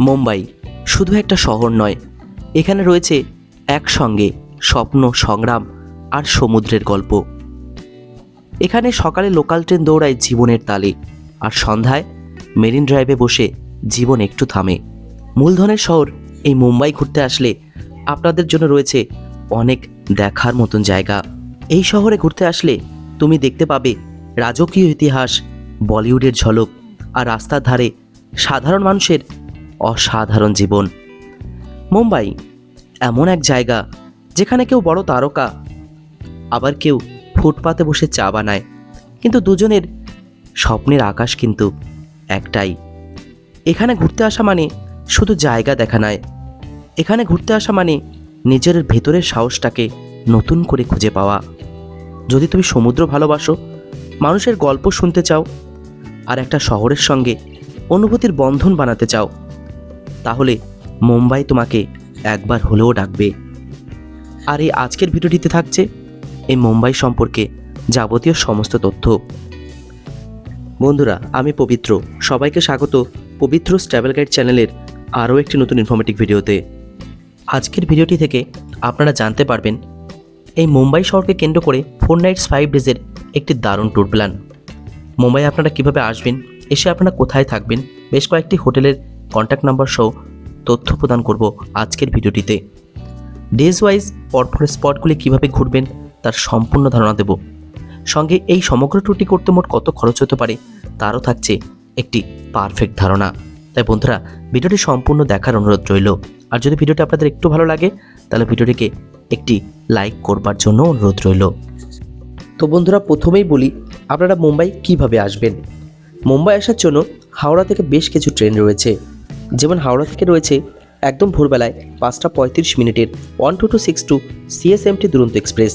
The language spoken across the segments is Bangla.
মুম্বাই, শুধু একটা শহর নয়। এখানে রয়েছে একসঙ্গে স্বপ্ন, সংগ্রাম আর সমুদ্রের গল্প। এখানে সকালে লোকাল ট্রেন দৌড়ায় জীবনের তালে আর সন্ধ্যায় মেরিন ড্রাইভে বসে জীবন একটু থামে। মূলধনের শহর, এই মুম্বাই ঘুরতে আসলে আপনাদের জন্য রয়েছে অনেক দেখার মতন জায়গা। এই শহরে ঘুরতে আসলে তুমি দেখতে পাবে রাজকীয় ইতিহাস, বলিউডের ঝলক আর রাস্তার ধারে সাধারণ মানুষের অসাধারণ জীবন। মুম্বাই এমন এক জায়গা যেখানে কেউ বড় তারকা, আবার কেউ ফুটপাতে বসে চা বানায়। কিন্তু দুজনের স্বপ্নের আকাশ কিন্তু একটাই। এখানে ঘুরতে আসা মানে শুধু জায়গা দেখা নয়। এখানে ঘুরতে আসা মানে নিজের ভেতরের সাহসটাকে নতুন করে খুঁজে পাওয়া। যদি তুমি সমুদ্র ভালোবাসো, মানুষের গল্প শুনতে চাও, আর একটা শহরের সঙ্গে অনুভূতির বন্ধন বানাতে চাও তাহলে মুম্বাই তোমাকে একবার হলেও ডাকবে। আর এই আজকের ভিডিওটিতে থাকছে এই মুম্বাই সম্পর্কে যাবতীয় সমস্ত তথ্য। বন্ধুরা, আমি পবিত্র। সবাইকে স্বাগত পবিত্র ট্রাভেল গাইড চ্যানেলের আরও একটি নতুন ইনফরমেটিভ ভিডিওতে। আজকের ভিডিওটি থেকে আপনারা জানতে পারবেন, এই মুম্বাই শহরকে কেন্দ্র করে ফোর নাইটস ফাইভ ডেজের একটি দারুণ ট্যুর প্ল্যান। মুম্বাই আপনারা কীভাবে আসবেন, এসে আপনারা কোথায় থাকবেন, বেশ কয়েকটি হোটেলের কন্ট্যাক্ট নাম্বার সহ তথ্য প্রদান করব আজকের ভিডিওটিতে। ডেজ ওয়াইজ পরপর স্পটগুলি কীভাবে ঘুরবেন তার সম্পূর্ণ ধারণা দেব। সঙ্গে এই সমগ্র ট্যুরটি করতে মোট কত খরচ হতে পারে তারও থাকছে একটি পারফেক্ট ধারণা। তাই বন্ধুরা, ভিডিওটি সম্পূর্ণ দেখার অনুরোধ রইল। আর যদি ভিডিওটি আপনাদের একটু ভালো লাগে, তাহলে ভিডিওটিকে একটি লাইক করবার জন্য অনুরোধ রইল। তো বন্ধুরা, প্রথমেই বলি, আপনারা মুম্বাই কীভাবে আসবেন? মুম্বাই আসার জন্য হাওড়া থেকে বেশ কিছু ট্রেন রয়েছে। যেমন হাওড়া থেকে রয়েছে একদম ভোরবেলায় পাঁচটা পঁয়ত্রিশ মিনিটের one two two six two CSMT Duronto express,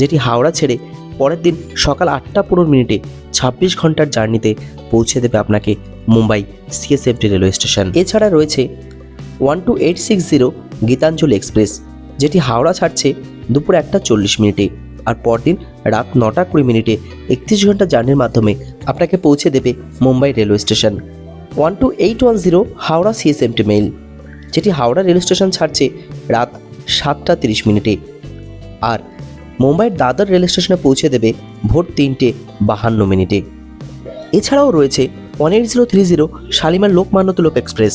যেটি হাওড়া ছেড়ে পরের দিন সকাল আটটা পনেরো মিনিটে ছাব্বিশ ঘণ্টার জার্নিতে পৌঁছে দেবে আপনাকে মুম্বাই সিএসএমটি রেলওয়ে স্টেশন। এছাড়া রয়েছে one two eight six zero Gitanjali express, যেটি হাওড়া ছাড়ছে দুপুর একটা চল্লিশ মিনিটে আর পরদিন রাত নটা কুড়ি মিনিটে একত্রিশ ঘণ্টা জার্নির মাধ্যমে আপনাকে পৌঁছে দেবে Mumbai railway station. One two eight one zero Howrah CSMT mail যেটি হাওড়া রেল স্টেশন ছাড়ছে রাত সাতটা তিরিশ মিনিটে। আর মুম্বাইয়ের দাদর রেল স্টেশনে পৌঁছে দেবে ভোর তিনটে বাহান্ন মিনিটে। এছাড়াও রয়েছে one eight zero three zero Shalimar Lokmanya Tilak express,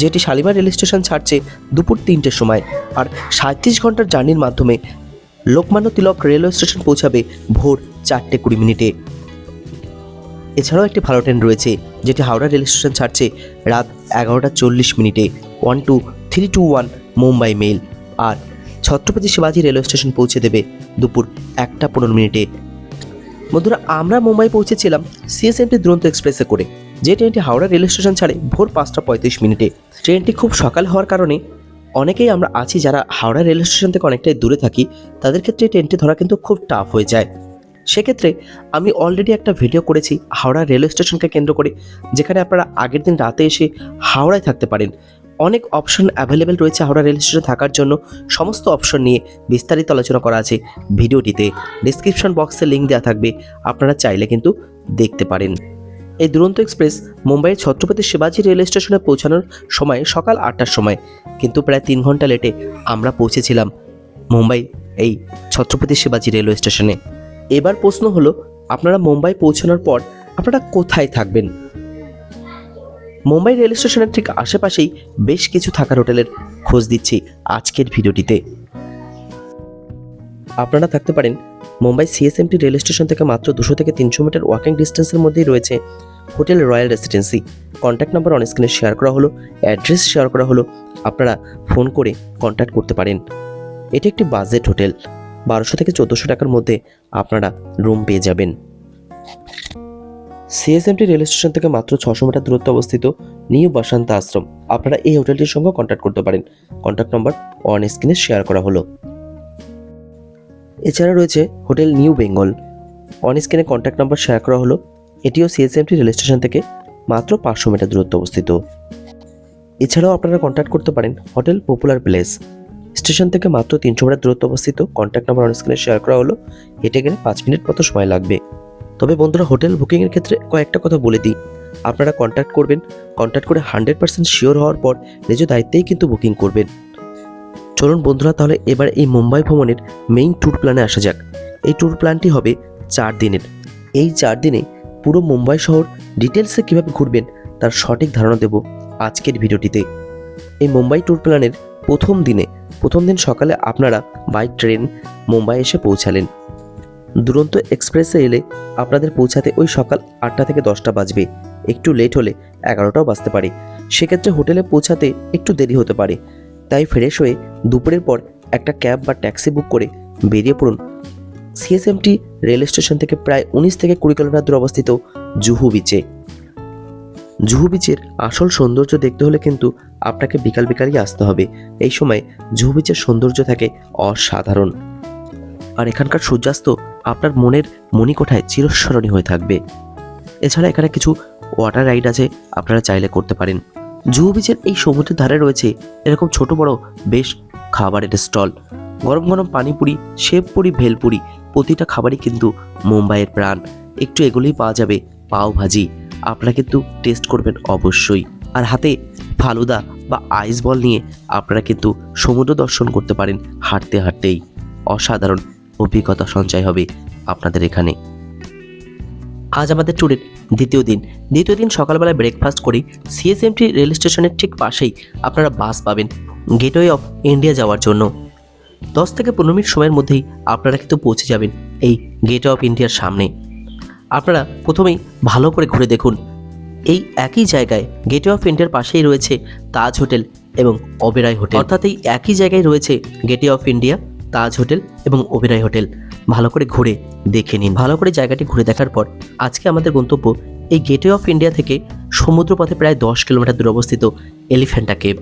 যেটি শালিমার রেল স্টেশন ছাড়ছে দুপুর তিনটের সময়। আর সাঁত্রিশ ঘণ্টার জার্নির মাধ্যমে লোকমান্য তিলক রেলওয়ে স্টেশন পৌঁছাবে ভোর চারটে কুড়ি মিনিটে। এছাড়াও একটি ভালো ট্রেন রয়েছে, যেটি হাওড়া রেল স্টেশন ছাড়ছে রাত এগারোটা চল্লিশ মিনিটে। One two three two one Mumbai mail আর ছত্রপতি শিবাজি রেলওয়ে স্টেশন পৌঁছে দেবে দুপুর একটা পনেরো মিনিটে। বন্ধুরা, আমরা মুম্বাই পৌঁছেছিলাম সিএসএমটি দুরন্ত এক্সপ্রেসে করে, যে ট্রেনটি হাওড়া রেল স্টেশন ছাড়ে ভোর পাঁচটা পঁয়ত্রিশ মিনিটে। ট্রেনটি খুব সকাল হওয়ার কারণে অনেকেই আমরা আছি যারা হাওড়া রেল স্টেশন থেকে অনেকটাই দূরে থাকি, তাদের ক্ষেত্রে ট্রেনটি ধরা কিন্তু খুব টাফ হয়ে যায়। সেক্ষেত্রে আমি অলরেডি একটা ভিডিও করেছি হাওড়া রেলওয়ে স্টেশনকে কেন্দ্র করে, যেখানে আপনারা আগের দিন রাতে এসে হাওড়ায় থাকতে পারেন। অনেক অপশন অ্যাভেলেবেল রয়েছে হাওড়া রেল স্টেশনে থাকার জন্য। সমস্ত অপশন নিয়ে বিস্তারিত আলোচনা করা আছে ভিডিওটিতে। ডিসক্রিপশন বক্সে লিঙ্ক দেওয়া থাকবে, আপনারা চাইলে কিন্তু দেখতে পারেন। এই দুরন্ত এক্সপ্রেস মুম্বাইয়ের ছত্রপতি শিবাজি রেল স্টেশনে পৌঁছানোর সময় সকাল আটটার সময়, কিন্তু প্রায় তিন ঘণ্টা লেটে আমরা পৌঁছেছিলাম মুম্বাই এই ছত্রপতি শিবাজি রেলওয়ে স্টেশনে এবার প্রশ্ন হলো, আপনারা মুম্বাই পৌঁছানোর পর আপনারা কোথায় থাকবেন? মুম্বাই রেল স্টেশনের ঠিক আশেপাশেই বেশ কিছু থাকার হোটেলের খোঁজ দিচ্ছি আজকের ভিডিওটিতে। আপনারা থাকতে পারেন, মুম্বাই সিএসএমটি রেল স্টেশন থেকে মাত্র দুশো থেকে তিনশো মিটার ওয়াকিং ডিস্টেন্সের মধ্যেই রয়েছে hotel Royal Residency. Contact number on স্ক্রিনে শেয়ার করা হলো অ্যাড্রেস শেয়ার করা হলো, আপনারা ফোন করে কন্ট্যাক্ট করতে পারেন। এটি একটি বাজেট হোটেল। বারোশো থেকে চোদ্দোশো টাকার মধ্যে আপনারা রুম পেয়ে যাবেন। সিএসএমটি রেল স্টেশন থেকে মাত্র ছশো মিটার দূরত্বে অবস্থিত নিউ বসন্ত আশ্রম। আপনারা এই হোটেলটির সঙ্গে কন্ট্যাক্ট করতে পারেন। কন্ট্যাক্ট নম্বর অন স্ক্রিনে শেয়ার করা হলো। এছাড়া রয়েছে হোটেল নিউ বেঙ্গল। অন স্ক্রিনে কন্ট্যাক্ট নাম্বার শেয়ার করা হলো। এটিও সিএসএমটি রেল স্টেশন থেকে মাত্র পাঁচশো মিটার দূরত্বে অবস্থিত। এছাড়াও আপনারা কন্ট্যাক্ট করতে পারেন হোটেল পপুলার প্লেস স্টেশন থেকে মাত্র তিনশো মিটার দূরত্ব অবস্থিত কন্ট্যাক্ট নাম্বার অন স্ক্রিনে শেয়ার করা হলো। হেঁটে গেলে পাঁচ মিনিট মতো সময় লাগবে। তবে বন্ধুরা, হোটেল বুকিংয়ের ক্ষেত্রে কয়েকটা কথা বলে দিই। আপনারা কন্ট্যাক্ট করবেন। কন্ট্যাক্ট করে হান্ড্রেড পার্সেন্ট শিওর হওয়ার পর নিজ দায়িত্বেই কিন্তু বুকিং করবেন। চলুন বন্ধুরা, তাহলে এবার এই মুম্বাই ভ্রমণের মেইন ট্যুর প্ল্যানে আসা যাক। এই ট্যুর প্ল্যানটি হবে চার দিনের। এই চার দিনে পুরো মুম্বাই শহর ডিটেলসে কীভাবে ঘুরবেন তার সঠিক ধারণা দেব আজকের ভিডিওটিতে। এই মুম্বাই ট্যুর প্ল্যানের প্রথম দিনে, প্রথম দিন সকালে আপনারা বাই ট্রেন মুম্বাই এসে পৌঁছালেন। দুরন্ত এক্সপ্রেসে এলে আপনাদের পৌঁছাতে ওই সকাল আটটা থেকে দশটা বাজবে। একটু লেট হলে এগারোটাও বাজতে পারে। সেক্ষেত্রে হোটেলে পৌঁছাতে একটু দেরি হতে পারে। তাই ফ্রেশ হয়ে দুপুরের পর একটা ক্যাব বা ট্যাক্সি বুক করে বেরিয়ে পড়ুন। সিএসএমটি রেল স্টেশন থেকে প্রায় উনিশ থেকে কুড়ি কিলোমিটার দূরে অবস্থিত জুহু বিচে জুহু বিচের আসল সৌন্দর্য দেখতে হলে কিন্তু আপনাকে বিকাল বিকালই আসতে হবে। এই সময় জুহু বিচের সৌন্দর্য থাকে অসাধারণ। আর এখানকার সূর্যাস্ত আপনার মনের মণিকোঠায় চিরস্মরণীয় হয়ে থাকবে। এছাড়া এখানে কিছু ওয়াটার রাইড আছে, আপনারা চাইলে করতে পারেন। জুহু বিচের এই সমুদ্রের ধারে রয়েছে এরকম ছোট বড় বেশ খাবারের স্টল। গরম গরম পানিপুরি শেবপুরি ভেলপুরি প্রতিটা খাবারই কিন্তু মুম্বাইয়ের প্রাণ। একটু এগুলোই পাওয়া যাবে পাও ভাজি আপনারা কিন্তু টেস্ট করবেন অবশ্যই। আর হাতে ফালুদা বা আইস বল নিয়ে আপনারা কিন্তু সমুদ্র দর্শন করতে পারেন হাঁটতে হাঁটতেই। অসাধারণ অভিজ্ঞতা সঞ্চয় হবে আপনাদের এখানে। আজ আমাদের ট্যুরের দ্বিতীয় দিন। দ্বিতীয় দিন সকালবেলায় ব্রেকফাস্ট করি। সিএসএমটি রেল স্টেশনের ঠিক পাশেই আপনারা বাস পাবেন গেটওয়ে অফ ইন্ডিয়া যাওয়ার জন্য। দশ থেকে পনেরো মিনিট সময়ের মধ্যেই আপনারা কিন্তু পৌঁছে যাবেন এই গেটওয়ে অফ ইন্ডিয়ার সামনে। আপনারা প্রথমেই ভালো করে ঘুরে দেখুন। এই একই জায়গায় গেটওয়ে অফ ইন্ডিয়ার পাশেই রয়েছে তাজ হোটেল এবং ওবেরাই হোটেল। অর্থাৎ এই একই জায়গায় রয়েছে Gateway of India Taj hotel এবং ওবেরাই হোটেল। ভালো করে ঘুরে দেখে নিন। ভালো করে জায়গাটি ঘুরে দেখার পর আজকে আমাদের গন্তব্য এই গেটওয়ে অফ ইন্ডিয়া থেকে সমুদ্রপথে প্রায় দশ কিলোমিটার দূরে অবস্থিত এলিফ্যান্টা কেভ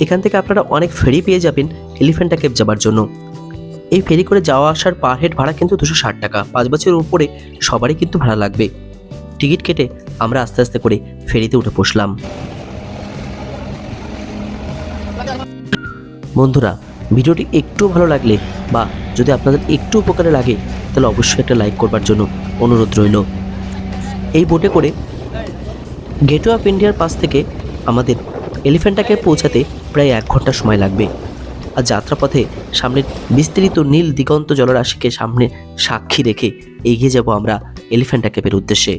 এখান থেকে আপনারা অনেক ফেরি পেয়ে যাবেন এলিফ্যান্টা কেভ যাবার জন্য। এই ফেরি করে যাওয়া আসার পার হেড ভাড়া কিন্তু দুশো ষাট টাকা। পাঁচ বছরের উপরে সবারই কিন্তু ভাড়া লাগবে। টিকিট কেটে আমরা আস্তে আস্তে করে ফেরিতে উঠে বসলাম। বন্ধুরা, ভিডিওটি একটু ভালো লাগলে বা যদি আপনাদের একটু উপকারে লাগে, তাহলে অবশ্যই একটা লাইক করবার জন্য অনুরোধ রইল। এই বোটে করে গেটওয়ে অফ ইন্ডিয়ার পাশ থেকে আমাদের এলিফ্যান্টাকে পৌঁছাতে প্রায় এক ঘণ্টা সময় লাগবে। আর যাত্রাপথে সামনের বিস্তৃত নীল দিগন্ত জলরাশিকে সামনে সাক্ষী রেখে এগিয়ে যাব আমরা এলিফ্যান্টা ক্যাপের উদ্দেশ্যে।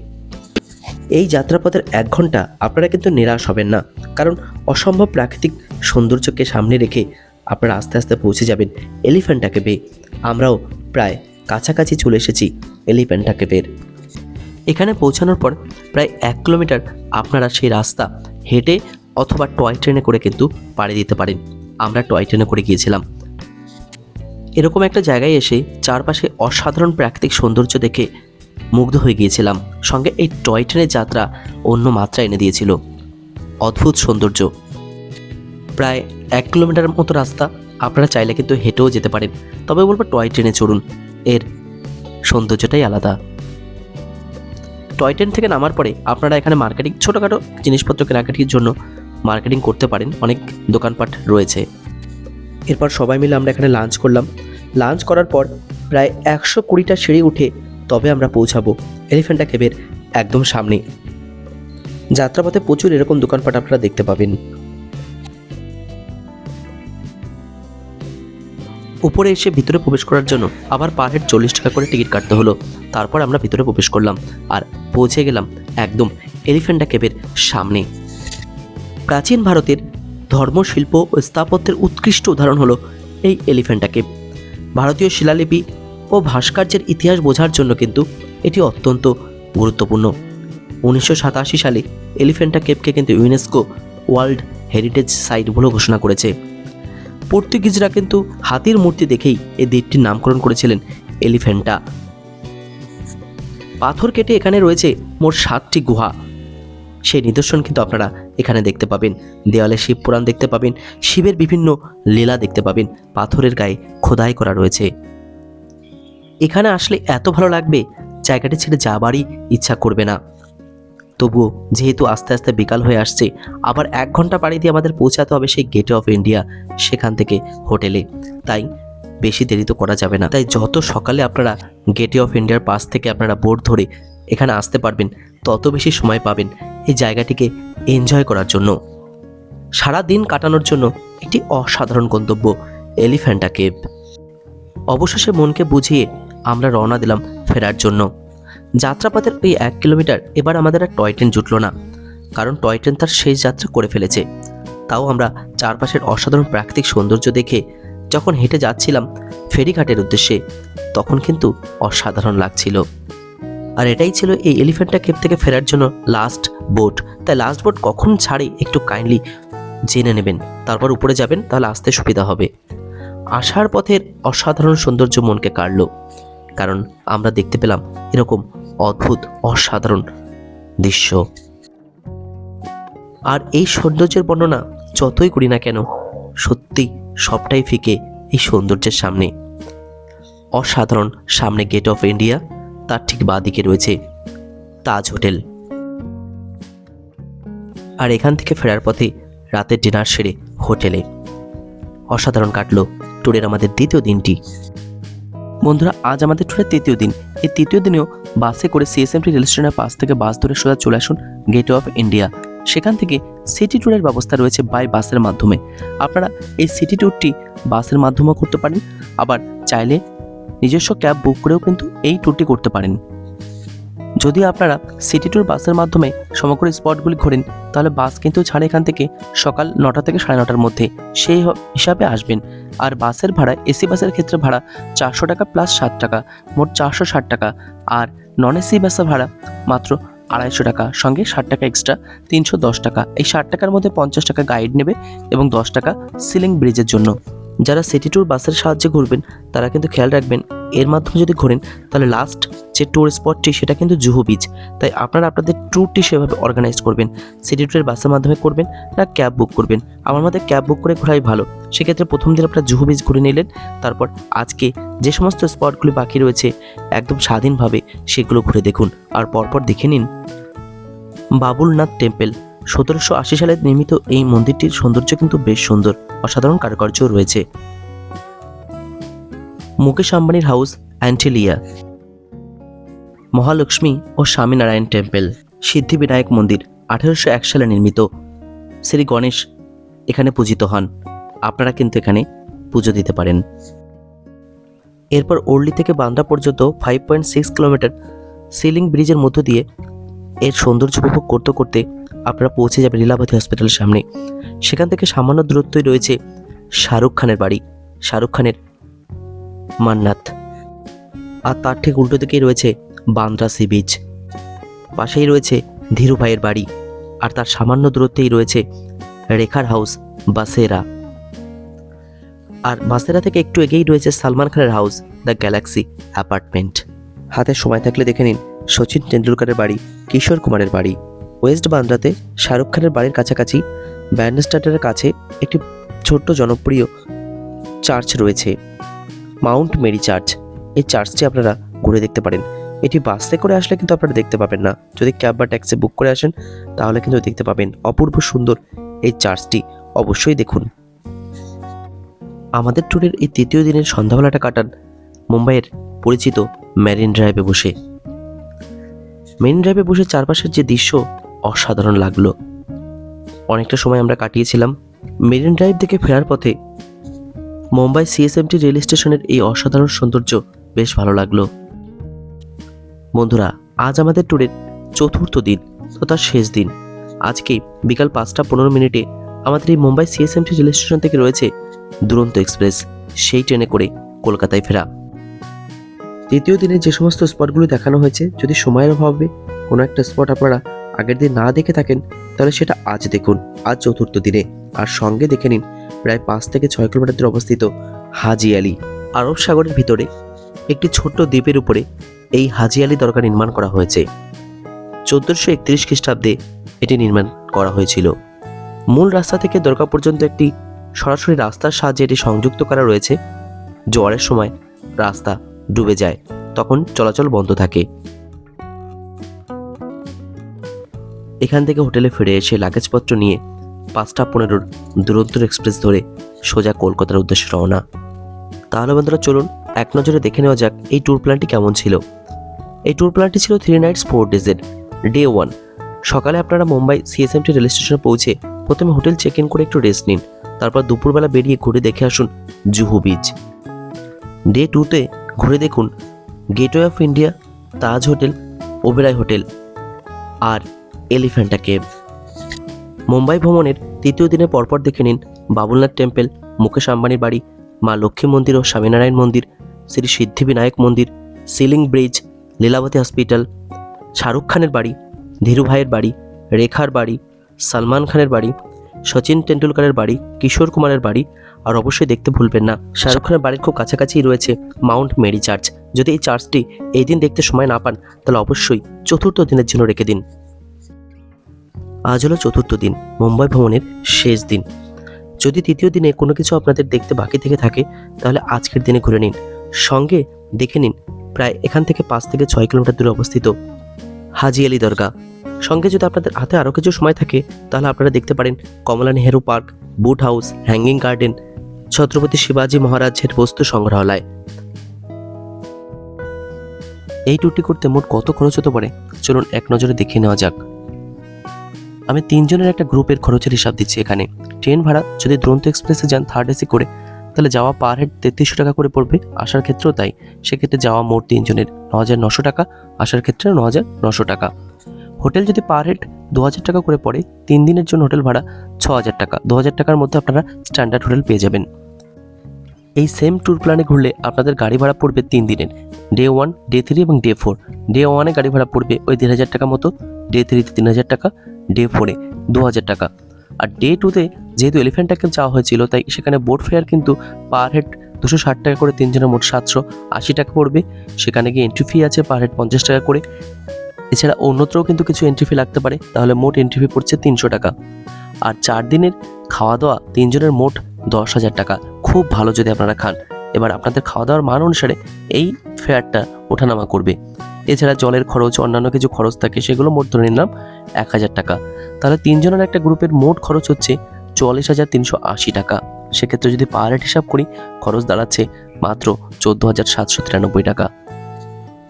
এই যাত্রাপথের এক ঘণ্টা আপনারা কিন্তু নিরাশ হবেন না। কারণ অসম্ভব প্রাকৃতিক সৌন্দর্যকে সামনে রেখে আপনারা আস্তে আস্তে পৌঁছে যাবেন এলিফ্যান্টা কেপে আমরাও প্রায় কাছাকাছি চলে এসেছি এলিফ্যান্টা কেপের এখানে পৌঁছানোর পর প্রায় এক কিলোমিটার আপনারা সেই রাস্তা হেঁটে অথবা টয় ট্রেনে করে কিন্তু পাড়ি দিতে পারেন। আমরা টয় ট্রেনে করে গিয়েছিলাম। এরকম একটা জায়গায় এসে চারপাশে অসাধারণ প্রাকৃতিক সৌন্দর্য দেখে মুগ্ধ হয়ে গিয়েছিলাম। সঙ্গে এই টয় ট্রেনের যাত্রা অন্য মাত্রা এনে দিয়েছিল। অদ্ভুত সৌন্দর্য। প্রায় এক কিলোমিটার মতো রাস্তা। আপনারা চাইলে কিন্তু হেঁটেও যেতে পারেন। তবে বলব টয় ট্রেনে চড়ুন। এর সৌন্দর্যটাই আলাদা। টয় ট্রেন থেকে নামার পরে আপনারা এখানে মার্কেটিং, ছোটোখাটো জিনিসপত্র কেনাকাটির জন্য মার্কেটিং করতে পারেন। অনেক দোকানপাট রয়েছে। এরপর সবাই মিলে আমরা এখানে লাঞ্চ করলাম। লাঞ্চ করার পর প্রায় একশো কুড়িটা সিঁড়ি উঠে তবে আমরা পৌঁছাবো। এলিফ্যান্টা কেবের একদম সামনে। যাত্রাপথে প্রচুর এরকম দোকানপাট আপনারা দেখতে পাবেন। উপরে এসে ভিতরে প্রবেশ করার জন্য আবার পার হেড চল্লিশ টাকা করে টিকিট কাটতে হলো। তারপর আমরা ভিতরে প্রবেশ করলাম আর পৌঁছে গেলাম একদম এলিফ্যান্টা কেবের সামনে। প্রাচীন ভারতের ধর্মশিল্প ও স্থাপত্যের উৎকৃষ্ট উদাহরণ হলো এই এলিফ্যান্টা কেব। ভারতীয় শিলালিপি ও ভাস্কর্যের ইতিহাস বোঝার জন্য কিন্তু এটি অত্যন্ত গুরুত্বপূর্ণ। উনিশশো সাতাশি সালে এলিফ্যান্টা কেবকে কিন্তু ইউনেস্কো ওয়ার্ল্ড হেরিটেজ সাইট বলে ঘোষণা করেছে। পর্তুগিজরা কিন্তু হাতির মূর্তি দেখেই এই দ্বীপটির নামকরণ করেছিলেন এলিফ্যান্টা। পাথর কেটে এখানে রয়েছে মোট সাতটি গুহা। সেই নিদর্শন কিন্তু আপনারা এখানে দেখতে পাবেন। দেওয়ালে শিব পুরাণ দেখতে পাবেন, শিবের বিভিন্ন লীলা দেখতে পাবেন, পাথরের গায়ে খোদাই করা রয়েছে। এখানে আসলে এত ভালো লাগবে, জায়গাটি ছেড়ে যাবারই ইচ্ছা করবে না। তবুও যেহেতু আস্তে আস্তে বিকাল হয়ে আসছে, আবার এক ঘণ্টা পাড়ি দিয়ে আমাদের পৌঁছাতে হবে সেই গেট অফ ইন্ডিয়া সেখান থেকে হোটেলে। তাই বেশি দেরি তো করা যাবে না। তাই যত সকালে আপনারা গেটে অফ ইন্ডিয়ার পাশ থেকে আপনারা বোট ধরে এখানে আসতে পারবেন, তত বেশি সময় পাবেন এই জায়গাটিকে এনজয় করার জন্য। সারা দিন কাটানোর জন্য একটি অসাধারণ গন্তব্য এলিফ্যান্টা কেভ অবশেষে মনকে বুঝিয়ে আমরা রওনা দিলাম ফেরার জন্য। যাত্রাপথের এই এক কিলোমিটার এবার আমাদের আর টয় ট্রেন জুটলো না, কারণ টয় ট্রেন তার শেষ যাত্রা করে ফেলেছে। তাও আমরা চারপাশের অসাধারণ প্রাকৃতিক সৌন্দর্য দেখে যখন হেঁটে যাচ্ছিলাম ফেরিঘাটের উদ্দেশ্যে, তখন কিন্তু অসাধারণ লাগছিল। আর এটাই ছিল এই এলিফ্যান্টা কেপ থেকে ফেরার জন্য লাস্ট বোট। তাই লাস্ট বোট কখন ছাড়ে একটু কাইন্ডলি জেনে নেবেন। তারপর উপরে যাবেন, তাহলে আসতে সুবিধা হবে। আসার পথের অসাধারণ সৌন্দর্য মনকে কাড়ল। কারণ আমরা দেখতে পেলাম এরকম অদ্ভুত, অসাধারণ দৃশ্য। আর এই সৌন্দর্যের বর্ণনা যতই করি না কেন, সত্যি সবটাই ফিকে এই সৌন্দর্যের সামনে। অসাধারণ সামনে গেট অফ ইন্ডিয়া তার ঠিক বাঁদিকে রয়েছে তাজ হোটেল। আর এখান থেকে ফেরার পথে রাতের ডিনার সেরে হোটেলে। অসাধারণ কাটলো ট্যুরের আমাদের দ্বিতীয় দিনটি। বন্ধুরা, আজ আমাদের ট্যুরের তৃতীয় দিন। এই তৃতীয় দিনেও বাসে করে সিএসএমটি রেল স্টেশনের পাশ থেকে বাস ধরে সোজা চলে আসুন গেট অফ ইন্ডিয়া সেখান থেকে সিটি ট্যুরের ব্যবস্থা রয়েছে বাই বাসের মাধ্যমে। আপনারা এই সিটি ট্যুরটি বাসের মাধ্যমেও করতে পারেন। আবার চাইলে নিজস্ব ক্যাব বুক করেও কিন্তু এই ট্যুরটি করতে পারেন। যদি আপনারা সিটি ট্যুর বাসের মাধ্যমে সমগ্র স্পটগুলি ঘোরেন, তাহলে বাস কিন্তু ছাড়ে এখান থেকে সকাল নটা থেকে সাড়ে নটার মধ্যে। সেই হিসাবে আসবেন। আর বাসের ভাড়া এসি বাসের ক্ষেত্রে ভাড়া চারশো টাকা প্লাস ষাট টাকা, মোট চারশো ষাট টাকা। আর নন এসি বাসের ভাড়া মাত্র আড়াইশো টাকা, সঙ্গে ষাট টাকা এক্সট্রা তিনশো দশ টাকা। এই ষাট টাকার মধ্যে পঞ্চাশ টাকা গাইড নেবে এবং দশ টাকা সিলিং ব্রিজের জন্য। যারা সিটি ট্যুর বাসের সাহায্যে ঘুরবেন, তারা কিন্তু খেয়াল রাখবেন এর মাধ্যমে যদি ঘোরেন, তাহলে লাস্ট যে ট্যুর স্পটটি সেটা কিন্তু জুহু বিচ তাই আপনারা আপনাদের ট্যুরটি সেভাবে অর্গানাইজ করবেন। সিটি ট্যুরের বাসের মাধ্যমে করবেন না ক্যাব বুক করবেন। আমার মতে ক্যাব বুক করে ঘোরাই ভালো। সেক্ষেত্রে প্রথম দিন আপনারা জুহু বিচ ঘুরে নিলেন, তারপর আজকে যে সমস্ত স্পটগুলি বাকি রয়েছে, একদম স্বাধীনভাবে সেগুলো ঘুরে দেখুন। আর পরপর দেখে নিন, বাবুলনাথ টেম্পল সতেরোশো আশি সালে নির্মিত এই মন্দিরটির সৌন্দর্য কিন্তু বেশ সুন্দর, অসাধারণ কারুকার্য রয়েছে। মুকেশ আম্বানির হাউস, অ্যান্টিলিয়া। মহালক্ষ্মী ও স্বামীনারায়ণ টেম্পল, সিদ্ধিবিনায়ক মন্দির, আঠেরোশো এক সালে নির্মিত। শ্রী গণেশ এখানে পূজিত হন। আপনারা কিন্তু এখানে পুজো দিতে পারেন। এরপর ওর্লি থেকে বান্দ্রা পর্যন্ত five point six kilometre sea link ব্রিজের মধ্য দিয়ে এর সৌন্দর্য উপভোগ করতে করতে আপনারা পৌঁছে যাবেন লীলাবতী হসপিটালের সামনে। সেখান থেকে সামান্য দূরত্বই রয়েছে শাহরুখ খানের বাড়ি। শাহরুখ খানের মান্নাত। আর তার ঠিক উল্টো দিকেই রয়েছে বান্দ্রা সি বিচ। পাশেই রয়েছে ধীরু ভাইয়ের বাড়ি, আর তার সামান্য দূরত্বেই রয়েছে রেখার হাউস বাসেরা। আর বাসেরা থেকে একটু এগিয়েই রয়েছে সালমান খানের হাউস দ্য গ্যালাক্সি অ্যাপার্টমেন্ট। হাতে সময় থাকলে দেখে নিন সচিন টেন্ডুলকারের বাড়ি, কিশোর কুমারের বাড়ি। ওয়েস্ট বান্দ্রাতে শাহরুখ খানের বাড়ির কাছাকাছি ব্যান্ডস্টার্টের কাছে একটি ছোট্ট জনপ্রিয় চার্চ রয়েছে। Mount Mary church. এই চার্চটি আপনারা ঘুরে দেখতে পারেন। এটি বাসে করে আসলে কিন্তু আপনারা দেখতে পাবেন না। যদি ক্যাব বা ট্যাক্সি বুক করে আসেন, তাহলে কিন্তু দেখতে পাবেন অপূর্ব সুন্দর এই চার্চটি। অবশ্যই দেখুন। আমাদের ট্যুরের এই তৃতীয় দিনের সন্ধ্যাবেলাটা কাটান মুম্বাইয়ের পরিচিত ম্যারিন ড্রাইভে বসে। মেরিন ড্রাইভে বসে চারপাশের যে দৃশ্য অসাধারণ লাগল। অনেকটা সময় আমরা কাটিয়েছিলাম। মেরিন ড্রাইভ থেকে ফেরার পথে মুম্বাই সিএসএমটি রেল স্টেশনের এই অসাধারণ সৌন্দর্য বেশ ভালো লাগল। বন্ধুরা, আজ আমাদের ট্যুরের চতুর্থ দিন তথা শেষ দিন। আজকে বিকাল পাঁচটা পনেরো মিনিটে আমাদের এই মুম্বাই সিএসএমটি রেল স্টেশন থেকে রয়েছে দুরন্ত এক্সপ্রেস, সেই ট্রেনে করে কলকাতায় ফেরা। তৃতীয় দিনে যে সমস্ত স্পটগুলো দেখানো হয়েছে, যদি সময়ের অভাবে কোনো একটা স্পট আপনারা আগের দিন না দেখে থাকেন, তাহলে সেটা আজ দেখুন, আজ চতুর্থ দিনে। আর সঙ্গে দেখে নিন প্রায় পাঁচ থেকে ছয় কিলোমিটার দূরে অবস্থিত হাজি আলি আরব সাগরের ভিতরে একটি ছোট্ট দ্বীপের উপরে এই হাজি আলি দরগা নির্মাণ করা হয়েছে। চোদ্দোশো একত্রিশ খ্রিস্টাব্দে এটি নির্মাণ করা হয়েছিল। মূল রাস্তা থেকে দরগা পর্যন্ত একটি সরাসরি রাস্তার সাহায্যে এটি সংযুক্ত করা রয়েছে। জোয়ারের সময় রাস্তা ডুবে যায়, তখন চলাচল বন্ধ থাকে। এখান থেকে হোটেলে ফিরে এসে লাগেজপত্র নিয়ে পাঁচটা পনেরোর দুরন্ত এক্সপ্রেস ধরে সোজা কলকাতার উদ্দেশ্যে রওনা। তাহলে বন্ধুরা চলুন, এক নজরে দেখে নেওয়া যাক এই ট্যুর প্ল্যানটি কেমন ছিল। এই ট্যুর প্ল্যানটি ছিল থ্রি নাইটস ফোর ডেজের ডে ওয়ান সকালে আপনারা মুম্বাই সিএসএমটি রেল স্টেশনে পৌঁছে প্রথমে হোটেল চেক ইন করে একটু রেস্ট নিন। তারপর দুপুরবেলা বেরিয়ে ঘুরে দেখে আসুন জুহু বিচ ডে টুতে ঘুরে দেখুন Gateway of India Taj hotel Oberoi hotel R Elephanta cave Mumbai ভ্রমণের তৃতীয় দিনে পরপর দেখে নিন বাবুলনাথ টেম্পল, মুকেশ আম্বানির বাড়ি, মা লক্ষ্মী মন্দির ও স্বামীনারায়ণ মন্দির, শ্রী সিদ্ধিবিনায়ক মন্দির, sea link bridge, Lilavati hospital, Shahrukh খানের বাড়ি, ধীরু ভাইয়ের বাড়ি, রেখার বাড়ি, সালমান খানের বাড়ি, সচিন টেন্ডুলকারের বাড়ি, কিশোর কুমারের বাড়ি আর অবশ্যই দেখতে ভুলবেন না। শাহরুখ খানের বাড়ির খুব কাছাকাছিই রয়েছে মাউন্ট মেরি চার্চ। যদি এই চার্চটি এই দিন দেখতে সময় না পান, তাহলে অবশ্যই চতুর্থ দিনের জন্য রেখে দিন। আজ হলো চতুর্থ দিন, মুম্বাই ভ্রমণের শেষ দিন। যদি তৃতীয় দিনে কোনো কিছু আপনাদের দেখতে বাকি থেকে থাকে, তাহলে আজকের দিনে ঘুরে নিন। সঙ্গে দেখে নিন, প্রায় এখান থেকে পাঁচ থেকে ছয় কিলোমিটার দূরে অবস্থিত হাজি আলি দরগা। সঙ্গে যদি আপনাদের হাতে আরও কিছু সময় থাকে, তাহলে আপনারা দেখতে পারেন Kamala Nehru park, boot house, hanging garden, Chhatrapati শিবাজী মহারাজের বস্তু সংগ্রহালয়। এই ট্যুরটি করতে মোট কত খরচ হতে পারে? চলুন এক নজরে দেখে নেওয়া যাক। আমি তিনজনের একটা গ্রুপের খরচের হিসাব দিচ্ছি এখানে। ট্রেন ভাড়া, যদি দুরন্ত এক্সপ্রেসে যান থার্ড এসি করে, তাহলে যাওয়া পার হেড তেত্রিশশো টাকা করে পড়বে, আসার ক্ষেত্রেও তাই। সেক্ষেত্রে যাওয়া মোট তিনজনের ন হাজার নশো টাকা, আসার ক্ষেত্রে ন হাজার নশো টাকা। হোটেল যদি পার হেড দু হাজার টাকা করে পড়ে, তিন দিনের জন্য হোটেল ভাড়া ছ হাজার টাকা। দু হাজার টাকার মধ্যে আপনারা স্ট্যান্ডার্ড হোটেল পেয়ে যাবেন। এই সেম ট্যুর প্ল্যানে ঘুরলে আপনাদের গাড়ি ভাড়া পড়বে তিন দিনের। ডে ওয়ান ডে থ্রি এবং ডে ফোর ডে ওয়ানে গাড়ি ভাড়া পড়বে ওই দেড় হাজার টাকা মতো ডে থ্রিতে তিন হাজার টাকা ডে ফোরে দু হাজার টাকা। আর ডে টুতে যেহেতু এলিফ্যান্ট ক্যাম্প চাওয়া হয়েছিল, তাই সেখানে বোট ফেয়ার কিন্তু পার হেড দুশো ষাট টাকা করে তিনজনের মোট সাতশো আশি টাকা পড়বে। সেখানে গিয়ে এন্ট্রি ফি আছে পার হেড পঞ্চাশ টাকা করে। এছাড়া অন্যত্রও কিন্তু কিছু এন্ট্রি ফি লাগতে পারে, তাহলে মোট এন্ট্রি ফি পড়ছে তিনশো টাকা। আর চার দিনের খাওয়া দাওয়া তিনজনের মোট দশ হাজার টাকা। খুব ভালো যদি আপনারা খান। এবার আপনাদের খাওয়া দাওয়ার মান অনুসারে এই ফেয়ারটা ওঠানামা করবে। এছাড়া জলের খরচ, অন্যান্য কিছু খরচ থাকে, সেগুলো মোট ধরে নিলাম এক হাজার টাকা। তাহলে তিনজনের একটা গ্রুপের মোট খরচ হচ্ছে চুয়াল্লিশ হাজার তিনশো আশি টাকা। সেক্ষেত্রে যদি পার হেড হিসাব করি, খরচ দাঁড়াচ্ছে মাত্র চোদ্দ হাজার সাতশো তিরানব্বই টাকা।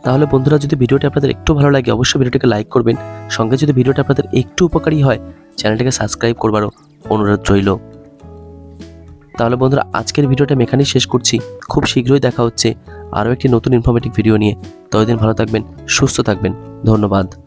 তাহলে বন্ধুরা, যদি ভিডিওটি আপনাদের একটু ভালো লাগে, অবশ্যই ভিডিওটিকে লাইক করবেন। সঙ্গে যদি ভিডিওটা আপনাদের একটু উপকারী হয়, চ্যানেলটিকে সাবস্ক্রাইব করবারও অনুরোধ রইল। তাহলে বন্ধুরা, আজকের ভিডিওটা এখানেই শেষ করছি। খুব শীঘ্রই দেখা হচ্ছে আরও একটি নতুন ইনফরমেটিভ ভিডিও নিয়ে। ততদিন ভালো থাকবেন, সুস্থ থাকবেন। ধন্যবাদ।